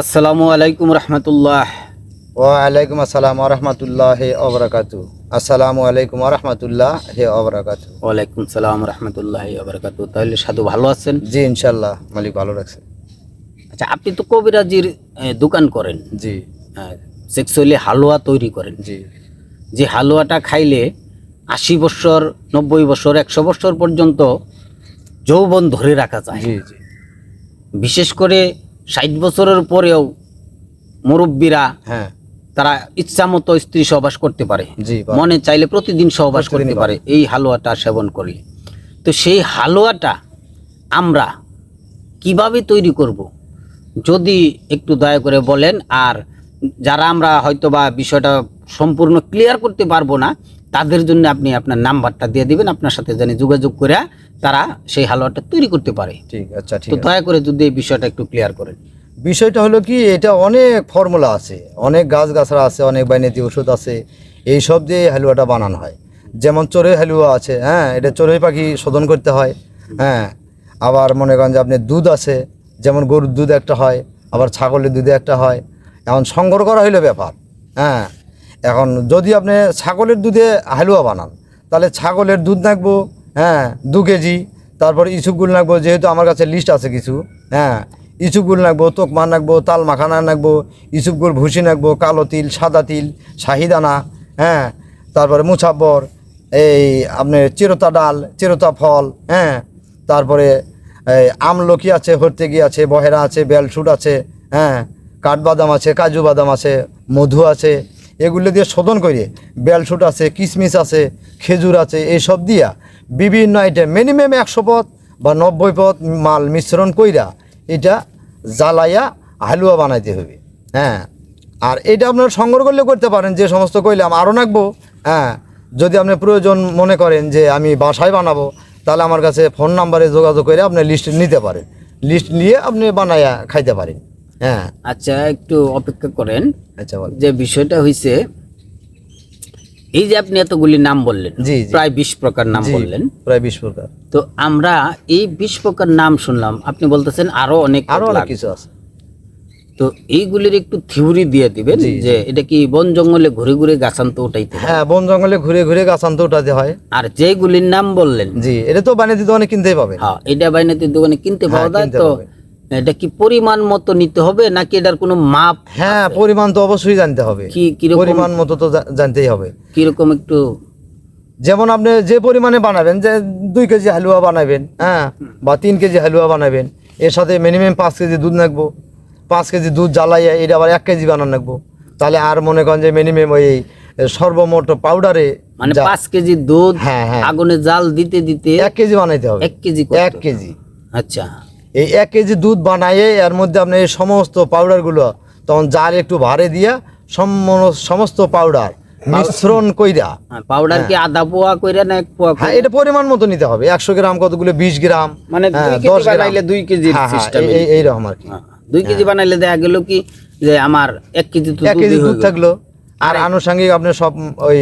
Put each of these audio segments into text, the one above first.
আসসালামু আলাইকুম রহমতুল্লাহ। ওয়ালাইকুম আসসালাম রহমতুল্লাহ অবরাকাতু আসসালামু আলাইকুম রহমতুল্লাহ হে অবরাকাতু ওয়ালাইকুম সালাম রহমতুল্লাহ আবরকাত তাহলে সাধু ভালো আছেন? জি ইনশাল্লাহ মালিক ভালো রাখছে। আচ্ছা আপনি তো কবিরাজির দোকান করেন। জি। সেক্সুয়ালি হালুয়া তৈরি করেন। জি। যে হালুয়াটা খাইলে আশি বছর নব্বই বছর একশো বছর পর্যন্ত যৌবন ধরে রাখা যায়। বিশেষ করে ষাট বছরের পরেও মুরব্বীরা হ্যাঁ। তারা ইচ্ছা মতো স্ত্রী সহবাস করতে পারে। মনে চাইলে প্রতিদিন সহবাস করতে পারে। এই হালুয়াটা সেবন করলে। তো সেই হালুয়াটা আমরা কীভাবে তৈরি করব? যদি একটু দয়া করে বলেন আর যারা আমরা হয়তো বা বিষয়টা সম্পূর্ণ ক্লিয়ার করতে পারব না তাদের জন্য আপনি আপনার নাম্বারটা দিয়ে দিবেন আপনার সাথে জানি যোগাযোগ করে তারা সেই হালুয়াটা তৈরি করতে পারে। ঠিক আচ্ছা ঠিক তো দয়া করে যদি এই বিষয়টা একটু ক্লিয়ার করেন। বিষয়টা হলো কি এটা অনেক ফর্মুলা আছে অনেক গাছ গাছরা আছে অনেক বাইনাতি ওষুধ আছে এই সব দিয়ে হালুয়াটা বানানো হয়। যেমন চড়ুই হালুয়া আছে হ্যাঁ এটা চড়ুই পাখি শোধন করতে হয় হ্যাঁ। আবার মনে করেন যে আপনি দুধ আছে যেমন গরুর দুধ একটা হয় আবার ছাগলের দুধে একটা হয় এখন সংগ্রহ করা হইল ব্যাপার হ্যাঁ। এখন যদি আপনি ছাগলের দুধে হালুয়া বানান, তাহলে ছাগলের দুধ নাকবো হ্যাঁ দু কেজি। তারপর ইসুপগুল নাকবো, যেহেতু আমার কাছে লিস্ট আছে কিছু হ্যাঁ ইসুপগুল নাকবো তোকমান নাকবো তাল মাখানা নাকবো ইসুপগুল ভুসি নাকবো, কালো তিল, সাদা তিল, শাহিদানা হ্যাঁ তারপরে মুছাব্বর, এই আপনার চিরতা ডাল, চিরতা ফল হ্যাঁ তারপরে আমলকি আছে, হর্তেগি আছে, বহেরা আছে বেলসুট আছে হ্যাঁ কাঠবাদাম আছে, কাজু বাদাম আছে, মধু আছে এগুলো দিয়ে শোধন করে বেলসুট আছে কিশমিশ আছে, খেজুর আছে, এইসব দিয়া বিভিন্ন আইটেম মিনিমাম একশো পথ বা নব্বই পথ মাল মিশ্রণ কইরা এটা জ্বালাইয়া হালুয়া বানাইতে হবে। হ্যাঁ আর এটা আপনার সংগ্রহ করলে করতে পারেন, যে সমস্ত কইলাম আরও নাকবো। হ্যাঁ যদি আপনি প্রয়োজন মনে করেন যে আমি বাসায় বানাবো, তাহলে আমার কাছে ফোন নাম্বারে যোগাযোগ করে আপনি লিস্ট নিতে পারেন। লিস্ট নিয়ে আপনি বানাইয়া খাইতে পারেন। হ্যাঁ। আচ্ছা একটু অপেক্ষা করেন। আচ্ছা বল। যে বিষয়টা হইছে এই যে আপনি এতগুলি নাম বললেন। প্রায় বিশ প্রকার নাম বললেন। প্রায় বিশ প্রকার। তো আমরা এই বিশ প্রকার নাম শুনলাম আপনি বলতেছেন আরও অনেক আরও অনেক কিছু আছে। তো এইগুলির একটু থিওরি দিয়ে দিবেন যে এটা কি বন জঙ্গলে ঘুরে ঘুরে গাছান্ত উঠাইতে হ্যাঁ? বন জঙ্গলে ঘুরে ঘুরে গাছ আনতে উঠাতে হয়। আর যেগুলির নাম বললেন জি এটা তো বানিয়ে দোকানে অনেক কিনতেই পাবে হ্যাঁ এটা বাইনাতির দোকানে কিনতে পাওয়া হ্যাঁ, যায় তো। এটা কি পরিমাণ মতো নিতে হবে নাকি এটার কোনো মাপ হ্যাঁ পরিমাণ তো অবশ্যই জানতে হবে। কি কীরকম? পরিমাণ মতো তো জানতেই হবে। কীরকম একটু? যেমন আপনি যে পরিমাণে বানাবেন যে দুই কেজি হালুয়া বানাবেন হ্যাঁ বা তিন কেজি হালুয়া বানাবেন এর সাথে মিনিমাম পাঁচ কেজি দুধ নাকবো। পাঁচ কেজি দুধ জ্বালাইয়া এটা আবার এক কেজি বানান নাকবো। তাহলে আর মনে করেন যে মিনিমাম ওই সর্বমোট পাউডারে মানে পাঁচ কেজি দুধ হ্যাঁ, হ্যাঁ। আগুনে জাল দিতে দিতে এক কেজি বানাইতে হবে। এক কেজি এক কেজি। আচ্ছা। এই এক কেজি দুধ বানাইয়ে এর মধ্যে আপনি এই সমস্ত পাউডারগুলো তখন জাল একটু ভারে দিয়া সম- সমস্ত পাউডার মিশ্রণ কইরা। হ্যাঁ, পাউডার কি আধা পোয়া কইরা না এক পোয়া হ্যাঁ এটা পরিমাণ মতো নিতে হবে। একশো গ্রাম কতগুলো? বিশ গ্রাম। মানে হ্যাঁ, দুই কেজি 10 গ্রাম। বানাইলে দুই হ্যাঁ, হ্যাঁ, এই- এইরকম আর কি। হ্যাঁ, দুই কেজি বানাইলে দেখা গেল কি যে আমার এক কেজি এক কেজি দুধ থাকল। আর আনুষঙ্গিক আপনি সব ওই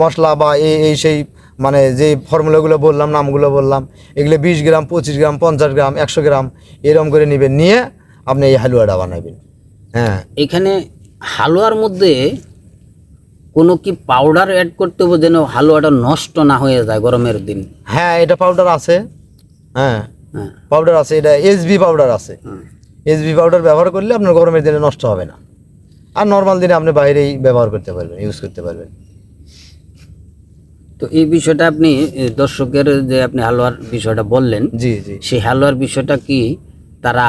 মশলা বা এই এই সেই মানে যে ফর্মুলাগুলো বললাম নামগুলো বললাম এগুলো বিশ গ্রাম পঁচিশ গ্রাম পঞ্চাশ গ্রাম একশো গ্রাম এরকম করে নেবেন নিয়ে আপনি এই হালুয়াটা বানাবেন। হ্যাঁ। এখানে হালুয়ার মধ্যে কোনো কি পাউডার অ্যাড করতে হবে যেন হালুয়াটা নষ্ট না হয়ে যায় গরমের দিন? হ্যাঁ এটা পাউডার আছে। হ্যাঁ হ্যাঁ। পাউডার আছে এটা এসবি পাউডার আছে। এসবি পাউডার ব্যবহার করলে আপনার গরমের দিনে নষ্ট হবে না। আর নর্মাল দিনে আপনি বাইরেই ব্যবহার করতে পারবেন ইউজ করতে পারবেন। তো এই বিষয়টা আপনি দর্শকের যে আপনি হালুয়ার বিষয়টা বললেন জি জি। সেই হালুয়ার বিষয়টা কি তারা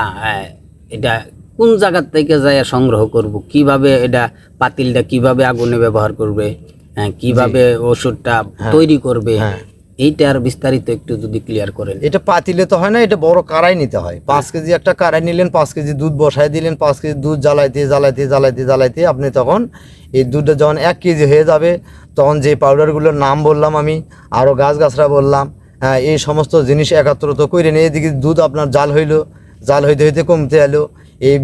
এটা কোন জায়গার থেকে যায় সংগ্রহ করব? কীভাবে এটা পাতিলটা কীভাবে আগুনে ব্যবহার করবে? হ্যাঁ, কীভাবে ওষুধটা তৈরি করবে? হ্যাঁ। এইটার বিস্তারিত একটু যদি ক্লিয়ার করেন। এটা পাতিলে তো হয় না এটা বড় কারাই নিতে হয়। পাঁচ কেজি একটা কারাই নিলেন পাঁচ কেজি দুধ বসায় দিলেন পাঁচ কেজি দুধ জ্বালাইতে জ্বালাইতে জ্বালাইতে জ্বালাইতে আপনি তখন এই দুধটা যখন এক কেজি হয়ে যাবে তখন যে পাউডারগুলোর নাম বললাম আমি আরও গাছ গাছরা বললাম হ্যাঁ এই সমস্ত জিনিস একাত্রত করে নিয়ে এদিকে দুধ আপনার জাল হইল জাল হইতে হইতে কমতে এলো এই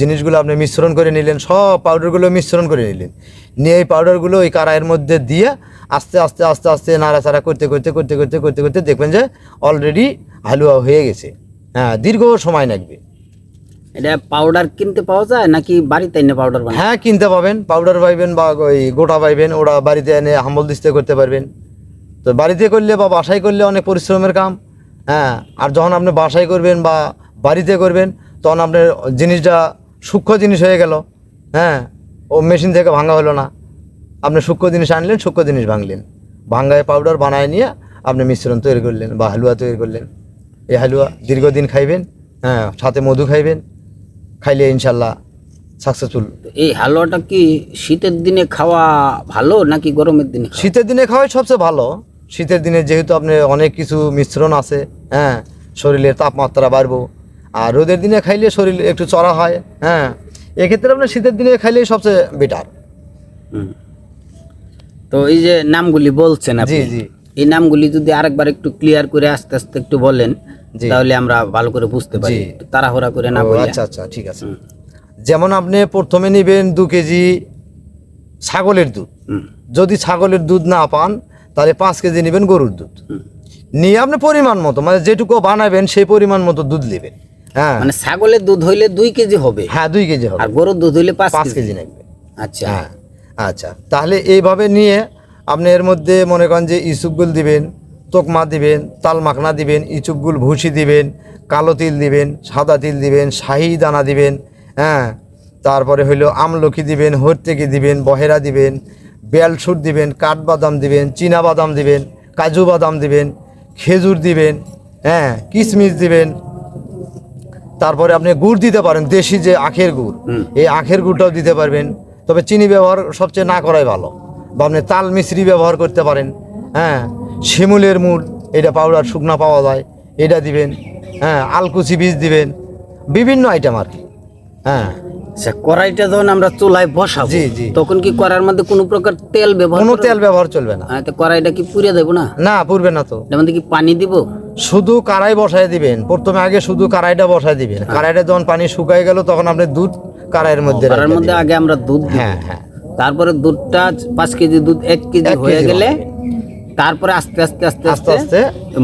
জিনিসগুলো আপনি মিশ্রণ করে নিলেন সব পাউডারগুলো মিশ্রণ করে নিলেন নিয়ে এই পাউডারগুলো ওই কারাইয়ের মধ্যে দিয়ে আস্তে আস্তে আস্তে আস্তে নাড়াচাড়া করতে করতে করতে করতে করতে করতে দেখবেন যে অলরেডি হালুয়া হয়ে গেছে। হ্যাঁ দীর্ঘ সময় লাগবে। এটা পাউডার কিনতে পাওয়া যায় নাকি বাড়িতে এনে পাউডার হ্যাঁ কিনতে পাবেন। পাউডার পাইবেন বা ওই গোটা পাইবেন ওরা বাড়িতে এনে হাম্বল দিস্তে করতে পারবেন। তো বাড়িতে করলে বা বাসায় করলে অনেক পরিশ্রমের কাম। হ্যাঁ আর যখন আপনি বাসায় করবেন বা বাড়িতে করবেন তখন আপনার জিনিসটা সূক্ষ্ম জিনিস হয়ে গেল। হ্যাঁ ও মেশিন থেকে ভাঙা হলো না। আপনি সূক্ষ্ম জিনিস আনলেন সূক্ষ্ম জিনিস ভাঙলেন। ভাঙ্গায় পাউডার বানায় নিয়ে আপনি মিশ্রণ তৈরি করলেন বা হালুয়া তৈরি করলেন। এই হালুয়া দীর্ঘদিন খাইবেন হ্যাঁ সাথে মধু খাইবেন খাইলে ইনশাল্লাহ সাকসেসফুল এই হালুয়াটা কি শীতের দিনে খাওয়া ভালো নাকি গরমের দিনে শীতের দিনে খাওয়াই সবচেয়ে ভালো। শীতের দিনে যেহেতু আপনি অনেক কিছু মিশ্রণ আছে হ্যাঁ শরীরের তাপমাত্রা বাড়বো। আর রোদের দিনে খাইলে শরীর একটু চড়া হয় হ্যাঁ এক্ষেত্রে আপনার শীতের দিনে খাইলেই সবচেয়ে বেটার হুম। তো এই যে নামগুলি বলছেন আপনি। এই নামগুলি যদি আরেকবার একটু ক্লিয়ার করে আস্তে আস্তে একটু বলেন। তাহলে আমরা ভালো করে বুঝতে পারি। তাড়াহুড়া করে না বলে আচ্ছা আচ্ছা ঠিক আছে। যেমন আপনি প্রথমে নেবেন দু কেজি ছাগলের দুধ। যদি ছাগলের দুধ না পান তাহলে পাঁচ কেজি নেবেন গরুর দুধ। নিয়ে আপনি পরিমাণ মতো মানে যেটুকু বানাবেন সেই পরিমাণ মতো দুধ নেবেন। হ্যাঁ। মানে ছাগলের দুধ হইলে দুই কেজি হবে? হ্যাঁ দুই কেজি হবে। আর গরুর দুধ হইলে পাঁচ কেজি। নেবে আচ্ছা। হ্যাঁ। আচ্ছা তাহলে এইভাবে নিয়ে আপনি এর মধ্যে মনে করেন যে ইচুকগুল দিবেন তোকমা দিবেন তাল মাখনা দিবেন ইচুকগুল ভুসি দিবেন কালো তিল দিবেন সাদা তিল দিবেন শাহি দানা দিবেন হ্যাঁ? তারপরে হইল আমলকি দিবেন হরতেকি দিবেন বহেরা দিবেন বেলসুর দিবেন কাঠবাদাম দিবেন চীনা বাদাম দিবেন কাজু বাদাম দিবেন খেজুর দিবেন হ্যাঁ? কিশমিশ দিবেন। তারপরে আপনি গুড় দিতে পারেন দেশি যে আখের গুড় এই আখের গুড়টাও দিতে পারবেন। তবে চিনি ব্যবহার সবচেয়ে না করাই ভালো। বা আপনি তাল মিশ্রি ব্যবহার করতে পারেন হ্যাঁ? শিমুলের মূল এটা পাউডার শুকনা পাওয়া যায় এটা দিবেন হ্যাঁ? আলকুচি বীজ দিবেন বিভিন্ন আইটেম আর কি হ্যাঁ? আচ্ছা কড়াইটা যখন আমরা চুলায় বসাবো জি, জি। তখন কি কড়ার মধ্যে কোনো প্রকার তেল ব্যবহার কোনো তেল ব্যবহার চলবে না। হ্যাঁ, তো কড়াইটা কি পুড়ে দেবো না? না পুরবে না তো। এর মধ্যে কি পানি দিব? শুধু কারাই বসায় দিবেন। প্রথমে আগে শুধু কারাইটা বসায় দিবেন। কারাইটা যখন পানি শুকায় গেল তখন আপনি দুধ কারাইয়ের মধ্যে রাখে মধ্যে আগে আমরা দুধ হ্যাঁ হ্যাঁ। তারপরে দুধটা পাঁচ কেজি দুধ এক কেজি হয়ে গেলে তারপরে আস্তে আস্তে আস্তে আস্তে আস্তে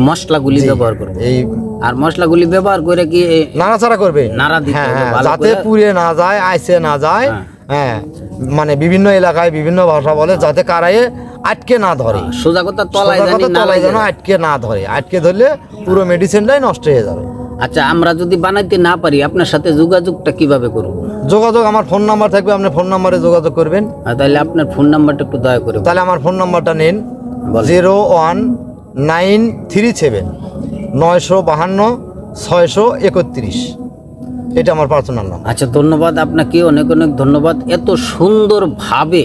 মশলাগুলি ব্যবহার করব। এই আর মশলাগুলি ব্যবহার করে কি নাড়াচাড়া করবে? নাড়া দিতে হ্যাঁ হ্যাঁ যাতে পুড়ে না যায় আইসে না যায়। হ্যাঁ। হ্যাঁ মানে বিভিন্ন এলাকায় বিভিন্ন ভাষা বলে যাতে কারাইয়ে আটকে না ধরে। সোজা কথা তলায় জানি না তলায় যেন আটকে না ধরে। আটকে ধরলে পুরো মেডিসিনটাই নষ্ট হয়ে যাবে। আচ্ছা আমরা যদি বানাইতে না পারি আপনার সাথে যোগাযোগটা কীভাবে করব? যোগাযোগ আমার ফোন নাম্বার থাকবে আপনি ফোন নাম্বারে যোগাযোগ করবেন। আর তাহলে আপনার ফোন নাম্বারটা একটু দয়া করে তাহলে আমার ফোন নাম্বারটা নিন। Zero one nine three seven নয়শো বাহান্ন ছয়শো একত্রিশ। এটা আমার পার্সোনাল নাম্বার আচ্ছা ধন্যবাদ আপনাকে। অনেক অনেক ধন্যবাদ। এত সুন্দরভাবে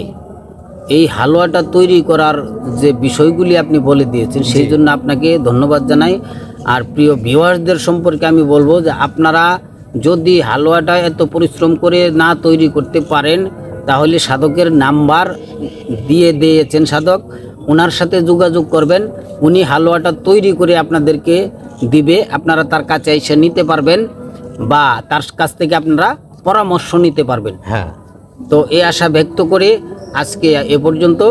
এই হালুয়াটা তৈরি করার যে বিষয়গুলি আপনি বলে দিয়েছেন সেই জন্য আপনাকে ধন্যবাদ জানাই। আর প্রিয় ভিউয়ার্সদের সম্পর্কে আমি বলব যে আপনারা যদি হালুয়াটা এত পরিশ্রম করে না তৈরি করতে পারেন তাহলে সাধকের নাম্বার দিয়ে দিয়েছেন সাধক। ওনার সাথে যোগাযোগ করবেন উনি হালুয়াটা তৈরি করে আপনাদেরকে দিবে। আপনারা তার কাছে এসে নিতে পারবেন বা তার কাছ থেকে আপনারা পরামর্শ নিতে পারবেন। হ্যাঁ। তো এই আশা ব্যক্ত করে আজকে এ পর্যন্ত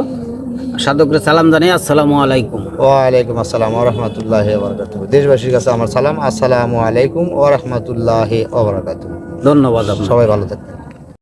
সাধকরা সালাম জানাই আসসালামু আলাইকুম। ওয়ালাইকুম আসসালাম ওরহমতুল্লাহ ওবরাকাতু দেশবাসীর কাছে আমার সালাম আসসালামু আলাইকুম ওরহমতুল্লাহ ওবরাকাতু ধন্যবাদ সবাই ভালো থাকবেন।